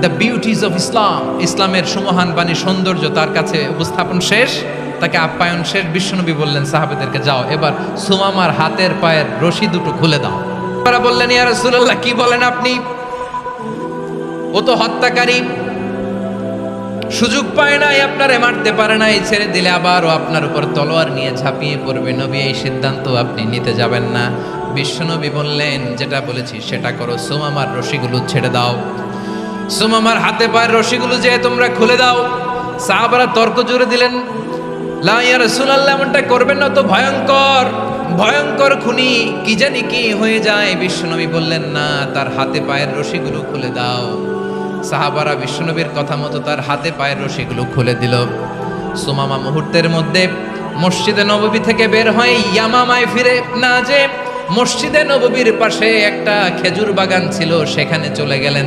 The beauties of Islam ইসলামের সুমহান বাণী সৌন্দর্য তার কাছে উপস্থাপন শেষ। তাকে আপ্যায়ন শেষ। বিশ্বনবী বললেন, সাহাবেদেরকে যাও, এবার সুমামার হাতের পায়ের রশি দুটো খুলে দাও। তারা বললেন, ইয়া রাসূলুল্লাহ, কি বলেন আপনি? ও তো হত্যাকারী। সুযোগ পায় নাই, আপনারে মারতে পারে নাই, ছেড়ে দিলে আবার ও আপনার উপর তলোয়ার নিয়ে ঝাঁপিয়ে পড়বে। নবী, এই সিদ্ধান্ত আপনি নিতে যাবেন না। বিশ্বনবী বললেন, যেটা বলেছি সেটা করো, সোমামার রশিগুলো ছেড়ে দাও। সুমামার হাতে পায়ের রশিগুলো যে তোমরা খুলে দাও। সাহাবারা তর্ক জুড়ে দিলেন, লা ইয়া এমনটা করবেন না তো ভয়ঙ্কর ভয়ঙ্কর খুনি কি জানি কি হয়ে যায়। বিশ্বনবী বললেন, না, তার হাতে পায়ের রশিগুলো খুলে দাও। সাহাবারা বিশ্বনবীর কথা মতো তার হাতে পায়ের রশিগুলো খুলে দিল। সুমামা মুহূর্তের মধ্যে মসজিদে নববী থেকে বের হয়ে ইয়ামামায় ফিরে না যে মসজিদে নববীর পাশে একটা খেজুর বাগান ছিল, সেখানে চলে গেলেন।